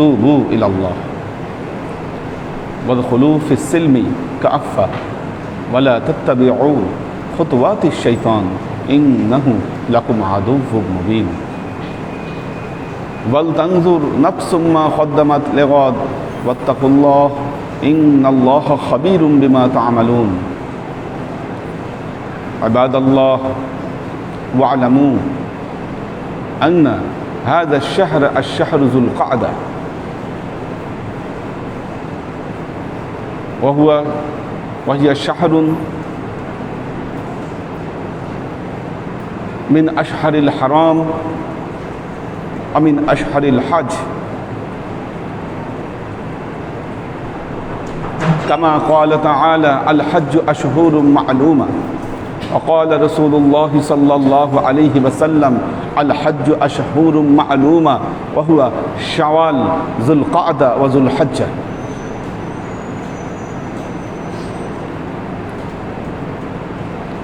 توبوا إلى الله. وادخلوا في السلم كافه ولا تتبعوا خطوات الشيطان إنه لكم عدو مبين. ولتنظر نفس ما قدمت لغد واتقوا الله إن الله خبير بما تعملون. عباد الله واعلموا أن هذا الشهر الشهر ذو القعدة. وهو وهي شهر من أشهر الحرام ومن أشهر الحج. كما قال تعالى الحج أشهر معلومة. وقال رسول الله صلى الله عليه وسلم الحج أشهر معلومة وهو شوال ذو القعدة وذو الحجة.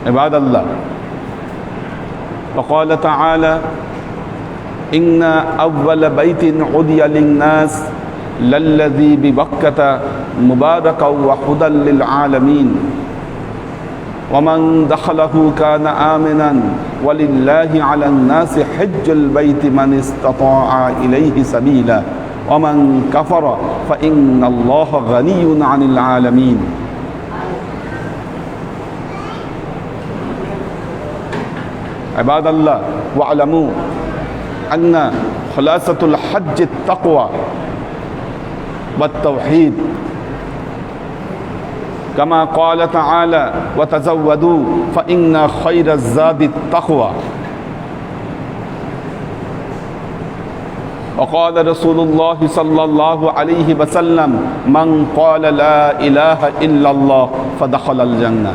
عباد الله. وقال تعالى إن أول بيت عدي للناس للذي ببكة مباركا وهدى للعالمين. ومن دخله كان آمنا ولله على الناس حج البيت من استطاع إليه سبيلا. ومن كفر فإن الله غني عن العالمين. عباد الله واعلموا أن خلاصة الحج التقوى والتوحيد. كما قال تعالى وتزودوا فإن خير الزاد التقوى. وقال رسول الله صلى الله عليه وسلم من قال لا إله إلا الله فدخل الجنة.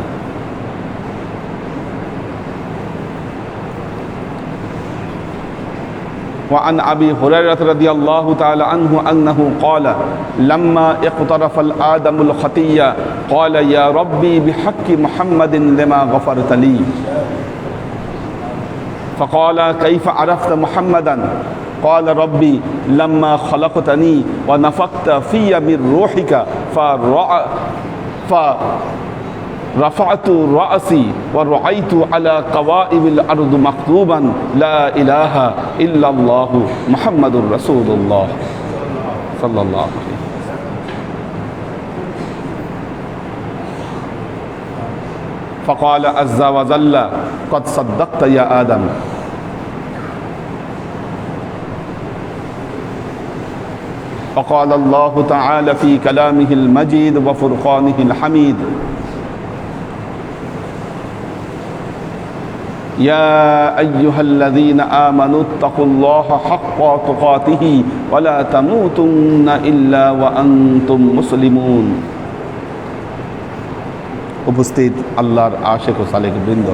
وعن أبي هريرة رضي الله تعالى عنه أنه قال لما اقترف الآدم الخطية قال يا ربي بحق محمد لما غفرت لي. فقال كيف عرفت محمدا؟ قال ربي لما خلقتني ونفخت في من روحك فرع ف رفعت رأسي ورأيت على قوائم الأرض مكتوبا لا إله إلا الله محمد رسول الله صلى الله عليه وسلم. فقال عز وجل قد صدقت يا آدم. وقال الله تعالى في كلامه المجيد وفرقانه الحميد يا أيها الذين آمنوا اتقوا الله حق تقاته ولا تموتن إلا وأنتم مسلمون উপস্থিত আল্লাহর আশেক ও সালেক বৃন্দ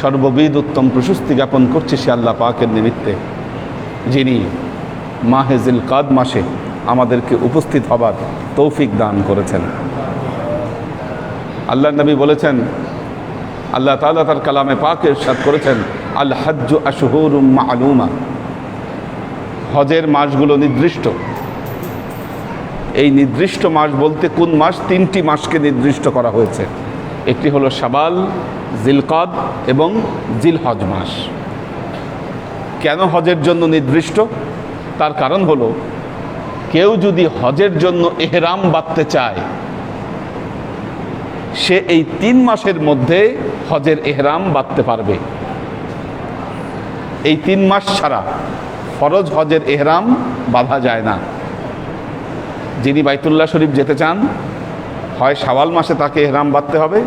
সর্ববিদ উত্তম প্রশস্তি জ্ঞাপন করছে সে আল্লাহ পাকের নিমিত্তে যিনি মাহেজিল কাদ মাসে আমাদেরকে উপস্থিত হবার তৌফিক দান করেছেন আল্লাহ নবী বলেছেন আল্লাহ তালা তার কালামে পাকে সাদ করেছেন, আল হজ্জ আশহুর মালুমা। হজের মাসগুলো নির্দিষ্ট। এই নির্দিষ্ট মাস বলতে কোন মাস? তিনটি মাসকে নির্দিষ্ট করা হয়েছে। একটি হলো সাবাল জিলকদ এবং জিলহজ মাস। কেন হজের জন্য নির্দিষ্ট? তার কারণ হলো, কেউ যদি হজের জন্য এহরাম বাঁধতে চায় সে এই তিন মাসের মধ্যে হজের এহরাম বাঁধতে পারবে। এই তিন মাস ছাড়া ফরজ হজের এহরাম বাঁধা যায় না। যিনি বাইতুল্লাহ শরীফ যেতে চান, হয় শাওয়াল মাসে তাকে এহরাম বাঁধতে হবে,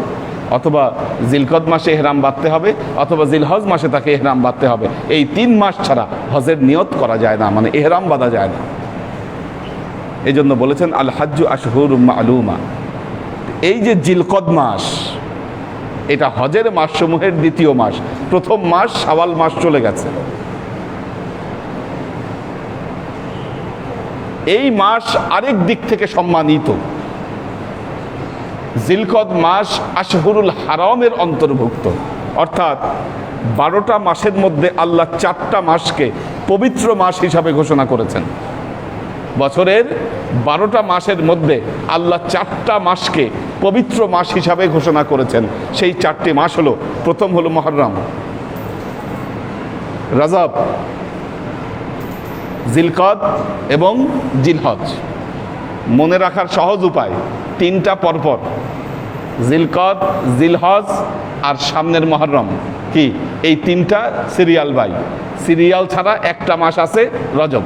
অথবা জিলকদ মাসে এহরাম বাঁধতে হবে, অথবা জিলহজ মাসে তাকে এহরাম বাঁধতে হবে। এই তিন মাস ছাড়া হজের নিয়ত করা যায় না মানে এহরাম বাঁধা যায় না। এই জন্য বলেছেন আল হাজ্জু আশহুর আলুমা এই যে জিলকদ মাস, এটা হজের মাসসমূহের দ্বিতীয় মাস, প্রথম মাস সাওয়াল মাস চলে গেছে। এই মাস আরেক দিক থেকে সম্মানিত। জিলকদ মাস আশহরুল হারামের অন্তর্ভুক্ত। অর্থাৎ বারোটা মাসের মধ্যে আল্লাহ চারটা মাসকে পবিত্র মাস হিসাবে ঘোষণা করেছেন। বছরের বারোটা মাসের মধ্যে আল্লাহ চারটা মাসকে পবিত্র মাস হিসাবে ঘোষণা করেছেন। সেই চারটি মাস হলো, প্রথম হলো মহরম, রাজাব, জিলকদ এবং জিলহজ। মনে রাখার সহজ উপায়, তিনটা পরপর, জিলকদ, জিলহজ আর সামনের মহরম। কি? এই তিনটা সিরিয়াল বাই সিরিয়াল ছাড়া একটা মাস আছে রজব।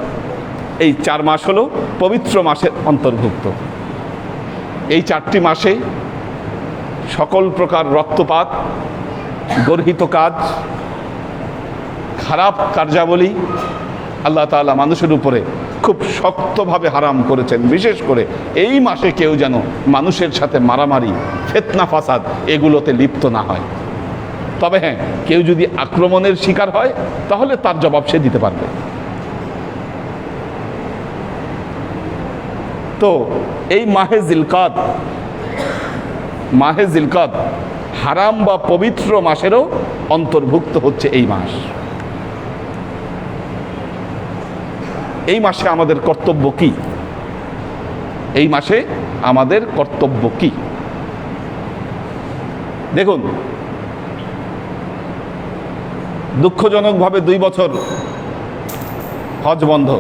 এই চার মাস হলো পবিত্র মাসের অন্তর্ভুক্ত। এই চারটি মাসে সকল প্রকার রক্তপাত, গর্হিত কাজ, খারাপ কার্যাবলী আল্লাহ তাআলা মানুষের উপরে খুব শক্তভাবে হারাম করেছেন। বিশেষ করে এই মাসে কেউ যেন মানুষের সাথে মারামারি, ফেতনা ফাসাদ এগুলোতে লিপ্ত না হয়। তবে হ্যাঁ কেউ যদি আক্রমণের শিকার হয়, তাহলে তার জবাব সে দিতে পারবে। তো এই মাহে জিলকাত মাহে জিলকাত হারাম বা পবিত্র মাসেরও অন্তর্ভুক্ত হচ্ছে এই মাস। এই মাসে আমাদের কর্তব্য কি? এই মাসে আমাদের কর্তব্য কি? দেখুন, দুঃখজনকভাবে দুই বছর হজ বন্ধ।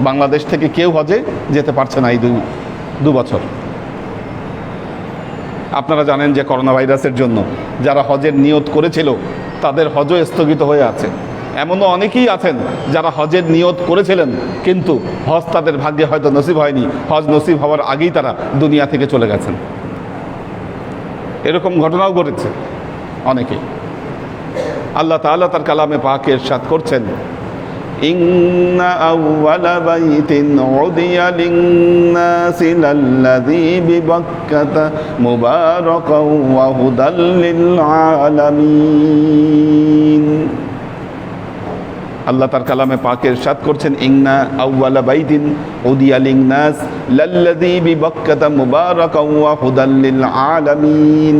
বাংলাদেশ থেকে কেউ হজে যেতে পারছে না এই দুই দু বছর। আপনারা জানেন যে করোনা ভাইরাসের জন্য যারা হজের নিয়ত করেছিল, তাদের হজও স্থগিত হয়ে আছে। এমনও অনেকেই আছেন যারা হজের নিয়ত করেছিলেন, কিন্তু হজ তাদের ভাগ্যে হয়তো নসিব হয়নি। হজ নসিব হওয়ার আগেই তারা দুনিয়া থেকে চলে গেছেন। এরকম ঘটনাও ঘটেছে অনেকেই। আল্লাহ তাআলা তার কালামে পাকে এরশাদ করছেন إن أول بيت عدي للناس للذي ببكة مباركا وهدى للعالمين আল্লাহ তার কালামে পাকের সাত করছেন ইংনা আউওয়ালা বাইদিন উদিয়া লিংনাস লাল্লাযী বিবাক্কাতা মুবারাকা ওয়া হুদাল লিল আলামিন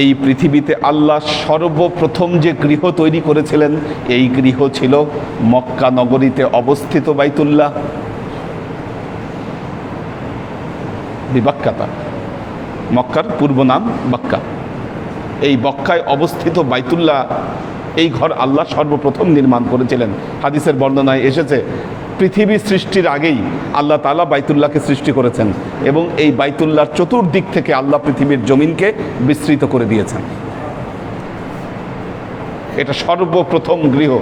এই পৃথিবীতে আল্লাহ সর্বপ্রথম যে গৃহ তৈরি করেছিলেন, এই গৃহ ছিল মক্কা নগরীতে অবস্থিত বাইতুল্লাহ। বিবাক্কাতা। মক্কার পূর্ব নাম বাক্কা। এই বক্কায় অবস্থিত বাইতুল্লাহ এই ঘর আল্লাহ সর্বপ্রথম নির্মাণ করেছিলেন। হাদিসের বর্ণনায় এসেছে, পৃথিবী সৃষ্টির আগেই আল্লাহ তালা বাইতুল্লাহকে সৃষ্টি করেছেন এবং এই বাইতুল্লাহর চতুর্দিক থেকে আল্লাহ পৃথিবীর জমিনকে বিস্তৃত করে দিয়েছেন। এটা সর্বপ্রথম গৃহ।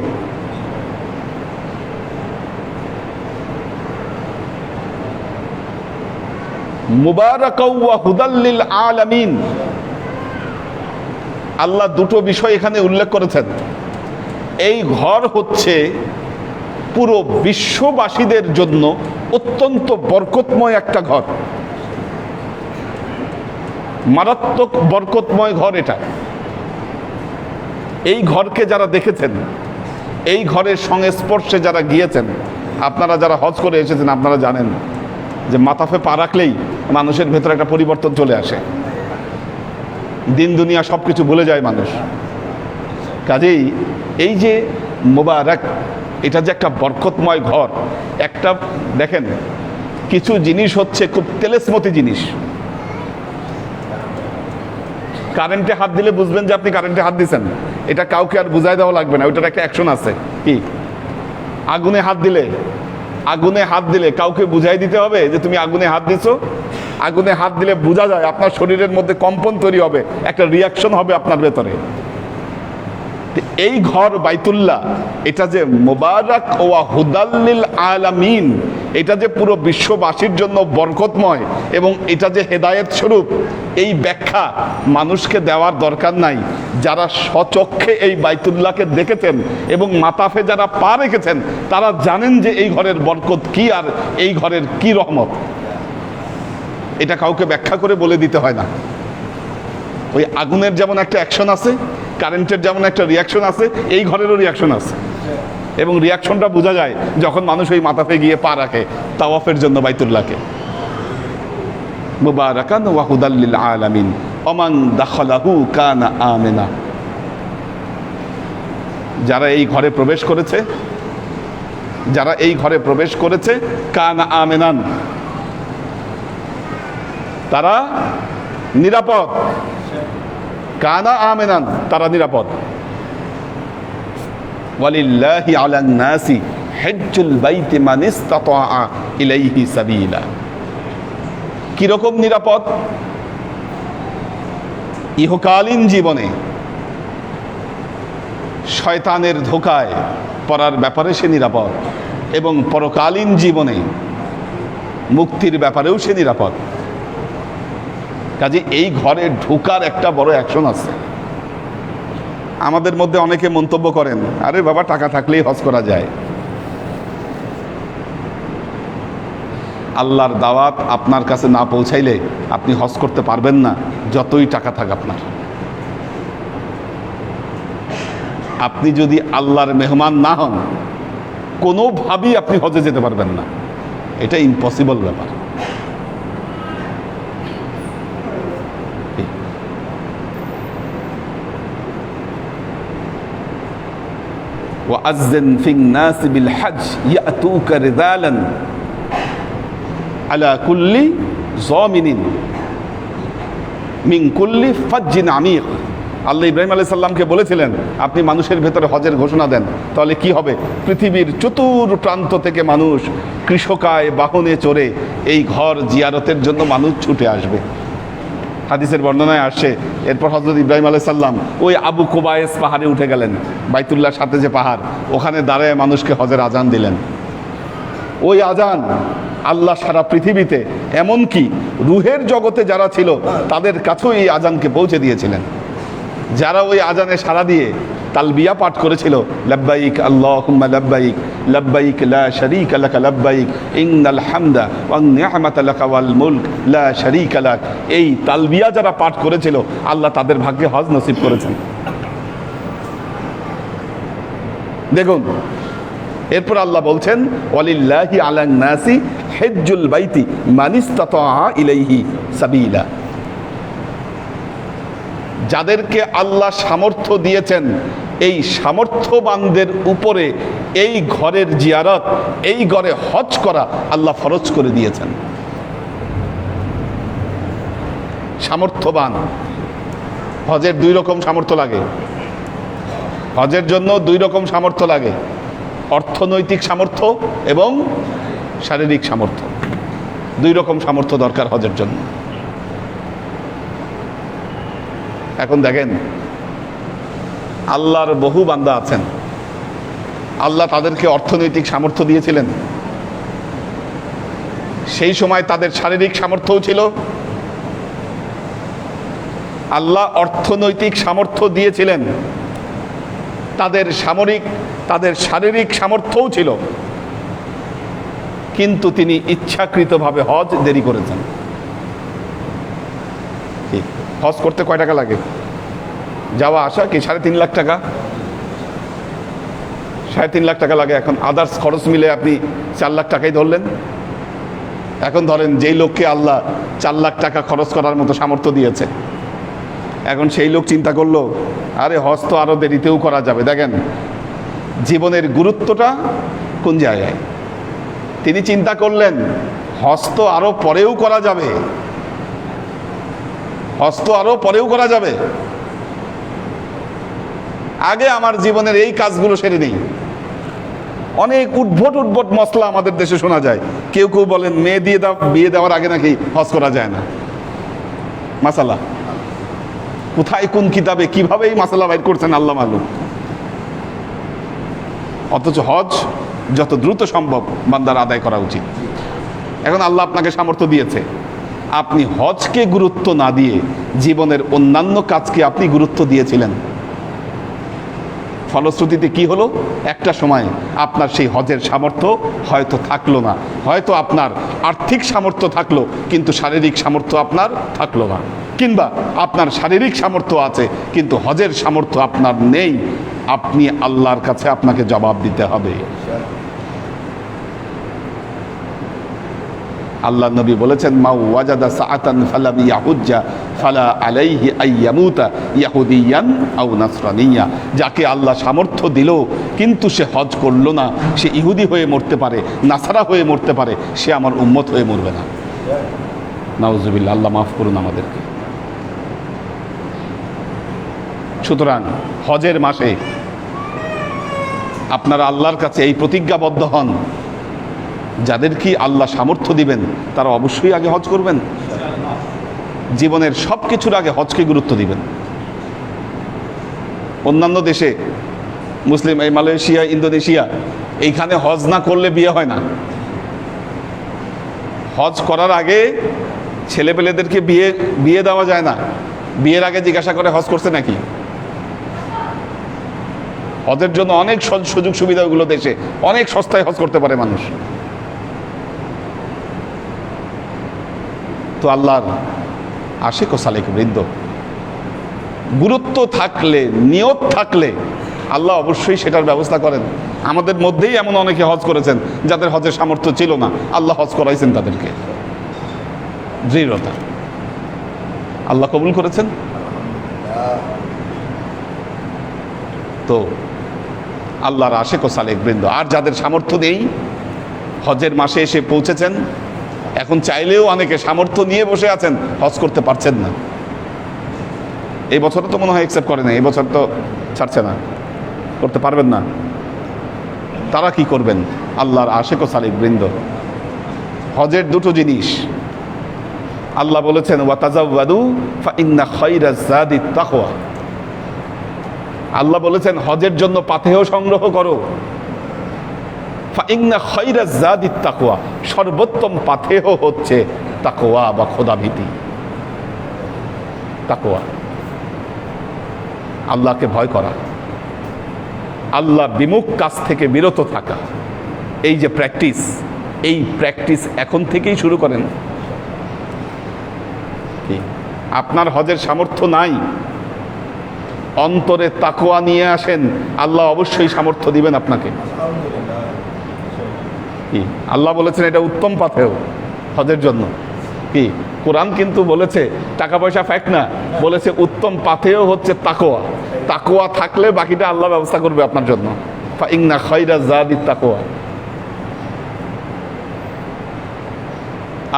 হুদাল্লিল আলামিন। আল্লাহ দুটো বিষয় এখানে উল্লেখ করেছেন। এই ঘর হচ্ছে পুরো বিশ্ববাসীদের জন্য অত্যন্ত বরকতময় একটা ঘর। মারাত্মক বরকতময় ঘর এটা। এই ঘরকে যারা দেখেছেন, এই ঘরের সংস্পর্শে যারা গিয়েছেন, আপনারা যারা হজ করে এসেছেন, আপনারা জানেন যে মাথাফে পা রাখলেই মানুষের ভেতরে একটা পরিবর্তন চলে আসে। দিন, দুনিয়া সব কিছু ভুলে যায় মানুষ। কাজেই এই যে মোবারক, এটা যে একটা বরকতময় ঘর, একটা, দেখেন, কিছু জিনিস হচ্ছে খুব তেলেসমতি জিনিস। কারেন্টে হাত দিলে বুঝবেন যে আপনি কারেন্টে হাত দিচ্ছেন এটা কাউকে আর বুঝাই দেওয়া লাগবে না, ওইটার একটা অ্যাকশন আছে। কি? আগুনে হাত দিলে, আগুনে হাত দিলে কাউকে বুঝাই দিতে হবে যে তুমি আগুনে হাত দিছো? আগুনে হাত দিলে বোঝা যায় আপনার শরীরের মধ্যে কম্পন তৈরি হবে, একটা রিয়াকশন হবে আপনার ভেতরে। এই ঘর বাইতুল্লাহ, এটা যে মোবারক ওয়া হুদাল্লিল আলামিন, এটা যে পুরো বিশ্ববাসীর জন্য বরকতময় এবং এটা যে হেদায়েত স্বরূপ, এই ব্যাখ্যা মানুষকে দেওয়ার দরকার নাই। যারা স্বচক্ষে এই বাইতুল্লাহকে দেখেছেন এবং মাতাফে যারা পা রেখেছেন, তারা জানেন যে এই ঘরের বরকত কি আর এই ঘরের কি রহমত। এটা কাউকে ব্যাখ্যা করে বলে দিতে হয় না। ওই আগুনের যেমন একটা অ্যাকশন আছে কারেন্টের যেমন একটা রিয়াকশন আছে, এই ঘরেরও রিয়াকশন আছে। এবং রিয়াকশনটা বোঝা যায় যখন মানুষ ওই মাথাতে গিয়ে পা রাখে, তাওয়াফের জন্য বাইতুল্লাহকে। মুবারাকান ওয়াহুদাল্লিল আলামিন। অমান দাখলাহু কানা আমেনা। যারা এই ঘরে প্রবেশ করেছে, যারা এই ঘরে প্রবেশ করেছে, কানা আমেনান। তারা নিরাপদ। কানা আমেনান, তারা নিরাপদ। ওয়ালিল্লাহি আলান নাসি, হজ্জুল বাইতি মান ইসতাতাআ ইলাইহি সাবিলা। কীরকম নিরাপদ? ইহকালীন জীবনে শয়তানের ধোকায় পড়ার ব্যাপারে সে নিরাপদ এবং পরকালীন জীবনে মুক্তির ব্যাপারেও সে নিরাপদ। কাজে এই ঘরে ঢোকার একটা বড় অ্যাকশন আছে। আমাদের মধ্যে অনেকে মন্তব্য করেন, আরে বাবা, টাকা থাকলেই হজ করা যায়। আল্লাহর দাওয়াত আপনার কাছে না পৌঁছাইলে আপনি হজ করতে পারবেন না, যতই টাকা থাক আপনার। আপনি যদি আল্লাহর মেহমান না হন, কোনোভাবেই আপনি হজে যেতে পারবেন না। এটা ইম্পসিবল ব্যাপার। ওয়াজ্জিন ফিন নাস বিল হজ ইয়াতুকা রিজালান আলা কুল্লি জামিনিন মিন কুল্লি ফাজ্জিন আমিক আল্লাহ ইব্রাহিম আলি সাল্লামকে বলেছিলেন, আপনি মানুষের ভেতরে হজের ঘোষণা দেন, তাহলে কি হবে? পৃথিবীর চতুর প্রান্ত থেকে মানুষ কৃষকায় বাহনে চড়ে এই ঘর জিয়ারতের জন্য মানুষ ছুটে আসবে। হাদিসের বর্ণনায় আসে, এরপর হজরত ইব্রাহিম আলাইসাল্লাম ওই আবু কোবায়েস পাহাড়ে উঠে গেলেন বাইতুল্লাহ সাথে যে পাহাড়, ওখানে দাঁড়ায় মানুষকে হজের আজান দিলেন। ওই আজান আল্লাহ সারা পৃথিবীতে এমনকি রুহের জগতে যারা ছিল, তাদের কাছেও এই আজানকে পৌঁছে দিয়েছিলেন। যারা ওই আজানে সাড়া দিয়ে তালবিয়া পাঠ করেছিল, লাব্বাইক, আল্লাহুম্মা লাব্বাইক লাব্বাইক লা শারীকা লাকা, লাব্বাইক, ইন্নাল হামদা ওয়ান নি'মাতা লাকা ওয়াল মুলক, লা শারীকা লাক। এই তালবিয়া যারা পাঠ করেছিল, আল্লাহ তাদের ভাগ্যে হজ নসিব করেছেন। দেখুন, এরপর আল্লাহ বলছেন, ওয়ালিল্লাহি আলান নাসি হেজ্জুল বাইতি মানিস্তাতা ইলাইহি সাবিলা। যাদেরকে আল্লাহ সামর্থ্য দিয়েছেন এই সামর্থ্যবানদের উপরে এই ঘরের জিয়ারত, এই ঘরে হজ করা আল্লাহ ফরজ করে দিয়েছেন। সামর্থ্যবান। হজের দুই রকম সামর্থ্য লাগে। হজের জন্য দুই রকম সামর্থ্য লাগে। অর্থনৈতিক সামর্থ্য এবং শারীরিক সামর্থ্য। দুই রকম সামর্থ্য দরকার হজের জন্য। এখন দেখেন আল্লাহর বহু বান্দা আছেন। আল্লাহ তাদেরকে অর্থনৈতিক সামর্থ্য দিয়েছিলেন। সেই সময় তাদের শারীরিক সামর্থ্যও ছিল। আল্লাহ অর্থনৈতিক সামর্থ্য দিয়েছিলেন। তাদের সামরিক, তাদের শারীরিক সামর্থ্যও ছিল। কিন্তু তিনি ইচ্ছাকৃতভাবে হজ দেরি করেছেন। হজ করতে কয় টাকা লাগে? যাওয়া আসা কি? সাড়ে তিন লাখ টাকা? সাড়ে তিন লাখ টাকা লাগে এখন। আদার্স খরচ মিলে আপনি চার লাখ টাকাই ধরলেন। এখন ধরেন যেই লোককে আল্লাহ চার লাখ টাকা খরচ করার মতো সামর্থ্য দিয়েছে, এখন সেই লোক চিন্তা করল, আরে হজ তো আরও দেরিতেও করা যাবে। দেখেন, জীবনের গুরুত্বটা কোন জায়গায়? তিনি চিন্তা করলেন, হজ তো আরও পরেও করা যাবে। হস্ত আরও পরেও করা যাবে। আগে আমার জীবনের এই কাজগুলো সেরে নেই। অনেক উদ্ভট উদ্ভট মশলা আমাদের দেশে শোনা যায়। কেউ কেউ বলেন, মেয়ে দিয়ে দাও, বিয়ে দেওয়ার আগে নাকি হজ করা যায় না। মাসালা কোথায়, কোন কিতাবে, কীভাবে এই মাসালা বাইর করছেন আল্লাহ মালুম অথচ হজ যত দ্রুত সম্ভব বান্দার আদায় করা উচিত। এখন আল্লাহ আপনাকে সামর্থ্য দিয়েছে। আপনি হজকে গুরুত্ব না দিয়ে জীবনের অন্যান্য কাজকে আপনি গুরুত্ব দিয়েছিলেন। ফলশ্রুতিতে কি হলো? একটা সময় আপনার সেই হজের সামর্থ্য হয়তো থাকল না। হয়তো আপনার আর্থিক সামর্থ্য থাকল, কিন্তু শারীরিক সামর্থ্য আপনার থাকল না। কিংবা আপনার শারীরিক সামর্থ্য আছে, কিন্তু হজের সামর্থ্য আপনার নেই। আপনি আল্লাহর কাছে আপনাকে জবাব দিতে হবে। আল্লাহ নবী বলেছেন, মা ওয়াজাদা সাআতান ফালাম ইয়াহুজ্জা, ফালা আলাইহি আইয়ামুতা ইয়াহুদিয়ান আও নাসরানিয়া। যাকে আল্লাহ সামর্থ্য দিল, কিন্তু সে হজ করল না। সে ইহুদি হয়ে মরতে পারে, নাসারা হয়ে মরতে পারে, সে আমার উম্মত হয়ে মরবে না। নাউজুবিল্লাহ, আল্লাহ মাফ করুন আমাদেরকে। সুতরাং হজের মাসে আপনারা আল্লাহর কাছে এই প্রতিজ্ঞাবদ্ধ হন। যাদের কি আল্লাহ সামর্থ্য দিবেন, তারা অবশ্যই আগে হজ করবেন। জীবনের সব কিছুর আগে হজকে গুরুত্ব দিবেন। অন্যান্য দেশে, মুসলিম, এই মালয়েশিয়া, ইন্দোনেশিয়া, এইখানে হজ না করলে বিয়ে হয় না। হজ করার আগে ছেলেপেলেদেরকে বিয়ে বিয়ে দেওয়া যায় না। বিয়ের আগে জিজ্ঞাসা করে হজ করছে নাকি? হজের জন্য অনেক সুযোগ সুবিধা ওগুলো দেশে, অনেক সস্তায় হজ করতে পারে মানুষ। তো আল্লাহর আশেক ও সালেক বৃদ্ধ। গুরুত্ব থাকলে, নিয়ত থাকলে আল্লাহ অবশ্যই সেটার ব্যবস্থা করেন। আমাদের মধ্যেই এমন অনেকে হজ করেছেন যাদের হজের সামর্থ্য ছিল না। আল্লাহ হজ করাইছেন তাদেরকে। দৃঢ়তা। আল্লাহ কবুল করেছেন? তো আল্লাহর আশেক ও সালেক বৃন্দ আর যাদের সামর্থ্য নেই, হজের মাসে এসে পৌঁছেছেন এখন চাইলেও অনেকে সামর্থ্য নিয়ে বসে আছেন, হজ করতে পারছেন না। এই বছর তো মনে হয় অ্যাকসেপ্ট করে না এই বছর তো ছাড়ছে না, করতে পারবেন না। তারা কি করবেন? আল্লাহর আশেক ও সালিক বৃন্দ। হজের দুটো জিনিস। আল্লাহ বলেছেন ওয়াতাজাওয়াদু ফা ইন্না খাইরাজ জাদি তাকওয়া। আল্লাহ বলেছেন, হজের জন্য পাথেয় সংগ্রহ করো। ফা ইন্না খাইরাজ জাদি তাকওয়া, সর্বোত্তম পাথেয় হচ্ছে তাকোয়া বা খোদাভীতি। তাকোয়া আল্লাহকে ভয় করা। আল্লাহ বিমুখ কাজ থেকে বিরত থাকা। এই যে প্র্যাকটিস, এই প্র্যাকটিস এখন থেকেই শুরু করেন। আপনার হজের সামর্থ্য নাই। অন্তরে তাকোয়া নিয়ে আসেন, আল্লাহ অবশ্যই সামর্থ্য দিবেন আপনাকে। কি? আল্লাহ বলেছেন এটা উত্তম পাথেও, হজের জন্য। কি? কোরআন কিন্তু বলেছে, টাকা পয়সা ফ্যাক্ট না, বলেছে উত্তম পাথেও হচ্ছে তাকোয়া তাকোয়া থাকলে বাকিটা আল্লাহ ব্যবস্থা করবে আপনার জন্য। ইংনা খৈরা জাদি তাকোয়া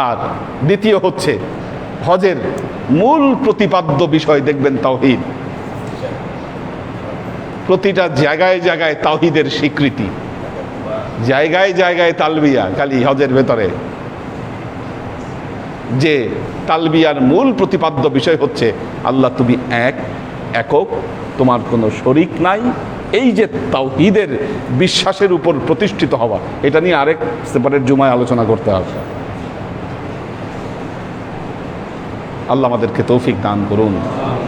আর দ্বিতীয় হচ্ছে, হজের মূল প্রতিপাদ্য বিষয় দেখবেন তাওহিদ। প্রতিটা জায়গায় জায়গায় তাওহিদের স্বীকৃতি। জায়গায় জায়গায় তালবিয়া খালি হজের ভেতরে। যে তালবিয়ার মূল প্রতিপাদ্য বিষয় হচ্ছে, আল্লাহ তুমি এক, একক, তোমার কোনো শরিক নাই। এই যে তাওহিদের বিশ্বাসের উপর প্রতিষ্ঠিত হওয়া, এটা নিয়ে আরেক সেপারেট জুমায় আলোচনা করতে হবে। আল্লাহ আমাদেরকে তৌফিক দান করুন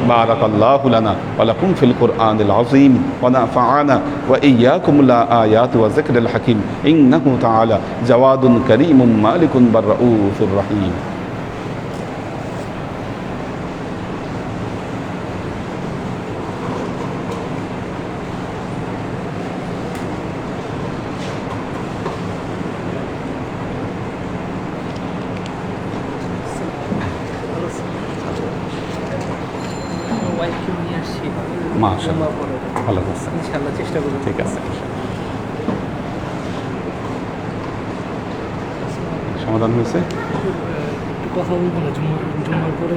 بارك الله لنا ولكم في القرآن العظيم ونفعنا وإياكم الآيات والذكر الحكيم إنه تعالى جواد كريم مالك بالرؤوف الرحيم চেষ্টা করব ঠিক আছে। সমাধান হয়েছে? একটু কথা বলব না জুম্মার জুম্মার পরে।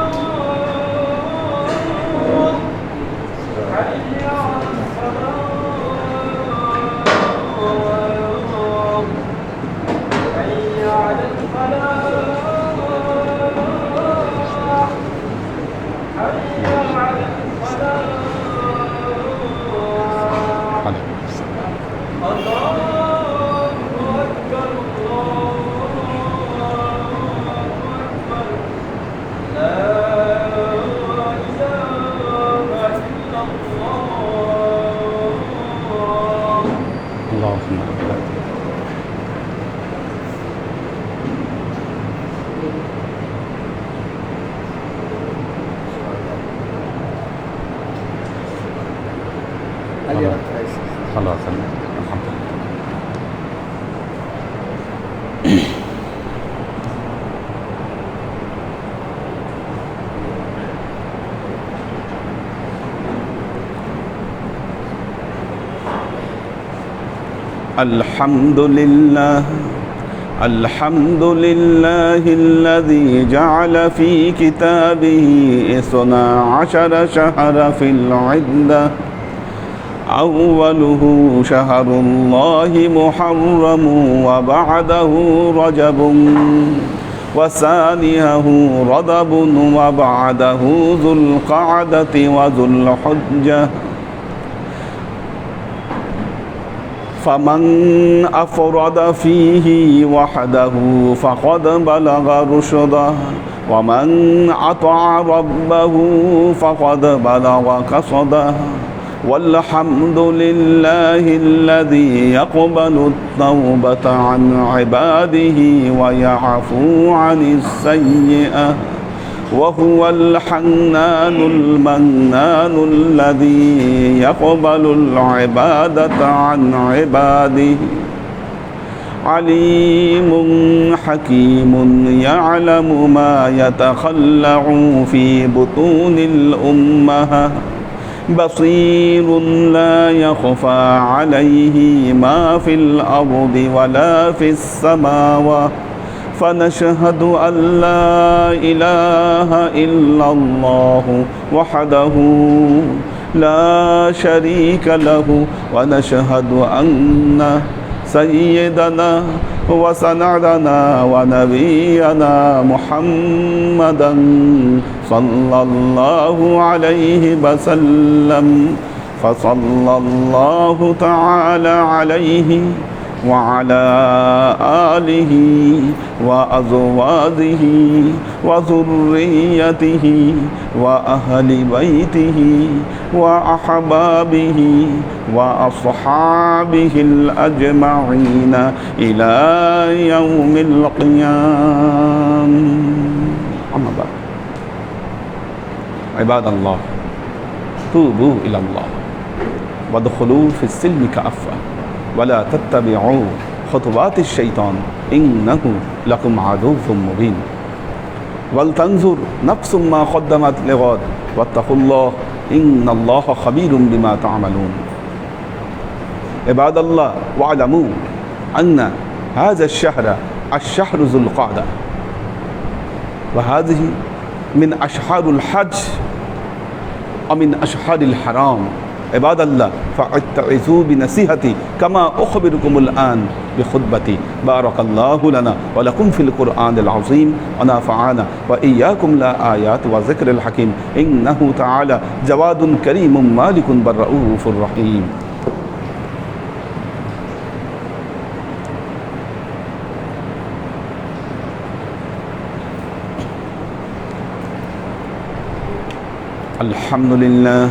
خلاص. الحمد لله الحمد لله الحمد لله الذي جعل في كتابه اثنا عشر شهر في العدة. أوله شهر الله محرم وبعده رجب وثانيه رضب وبعده ذو القعدة وذو الحجة فمن أفرد فيه وحده فقد بلغ رشده ومن أطاع ربه فقد بلغ قصده والحمد لله الذي يقبل التوبة عن عباده ويعفو عن السيئة وهو الحنان المنان الذي يقبل العبادة عن عباده. عليم حكيم يعلم ما يتخلع في بطون الأمهات بصير لا يخفى عليه ما في الأرض ولا في السماوات. فنشهد أن لا إله إلا الله وحده لا شريك له. ونشهد أن سيدنا وسندنا ونبينا محمدا صلى الله عليه وسلم. فصلى الله تعالى عليه وعلى آله وأزواجه وذريته وأهل بيته وأحبابه وأصحابه الأجمعين إلى يوم القيامة أما بعد. عباد الله توبوا إلى الله. وادخلوا في السلم كأفة. ولا تتبعوا خطوات الشيطان إنه لكم عدو مبين. ولتنظر نفس ما قدمت لغد واتقوا الله إن الله خبير بما تعملون. عباد الله واعلموا أن هذا الشهر الشهر ذو القعدة. وهذه من أشهر الحج ومن أشهر الحرام. عباد الله فاتعظوا بنصيحتي كما أخبركم الآن بخطبتي بارك الله لنا ولكم في القرآن العظيم ونفعنا وإياكم لا آيات وذكر الحكيم إنه تعالى جواد كريم مالك بالرؤوف الرحيم الحمد لله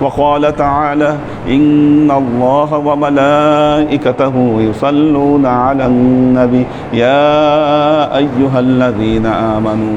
وقال تعالى إن الله وملائكته يصلون على النبي. يا أيها الذين آمنوا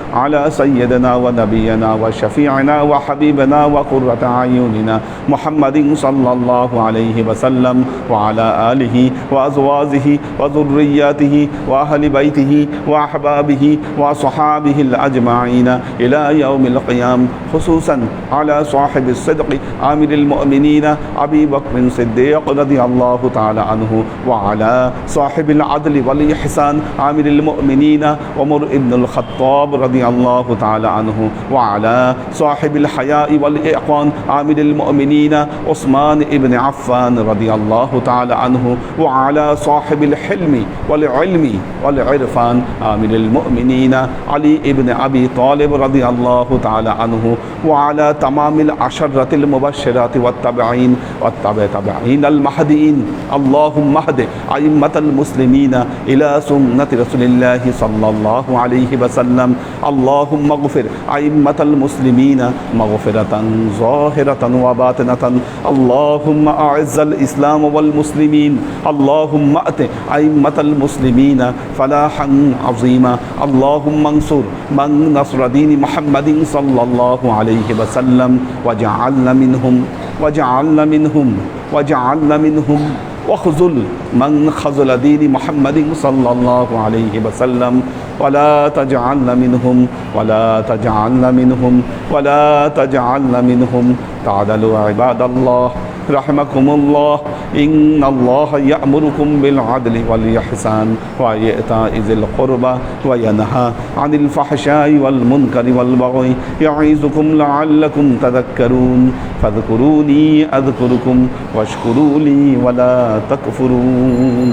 على سيدنا ونبينا وشفيعنا وحبيبنا وقرة أعيننا محمد صلى الله عليه وسلم وعلى آله وأزواجه وذرياته وأهل بيته وأحبابه وصحابه الأجمعين إلى يوم القيام خصوصا على صاحب الصدق عامر المؤمنين أبي بكر الصديق رضي الله تعالى عنه وعلى صاحب العدل والإحسان عامر المؤمنين عمر بن الخطاب رضي الله تعالى عنه وعلى صاحب الحياء والإعقان عامر المؤمنين عثمان بن عفان رضي الله تعالى عنه وعلى صاحب الحلم والعلم والعرفان عامر المؤمنين علي بن أبي طالب رضي الله تعالى عنه وعلى تمام العشرة المبشرات والتابعين والتابع تابعين المهديين. اللهم اهد أئمة المسلمين إلى سنة رسول الله صلى الله عليه وسلم. اللهم اغفر أئمة المسلمين مغفرة ظاهرة وباطنة. اللهم أعز الإسلام والمسلمين. اللهم أت أئمة المسلمين فلاحا عظيما. اللهم انصر من نصر دين محمد صلى الله عليه وسلم. وجعلنا منهم وجعلنا منهم وجعلنا منهم. واخذل من خذل دين محمد صلى الله عليه وسلم. ولا تجعلنا منهم ولا تجعلنا منهم ولا تجعلنا منهم. تعدلوا عباد الله رحمكم الله. إن الله يأمركم بالعدل والإحسان وإيتاء ذي القربى وينهى عن الفحشاء والمنكر والبغي يعظكم لعلكم تذكرون. فاذكروني أذكركم واشكروا لي ولا تكفرون.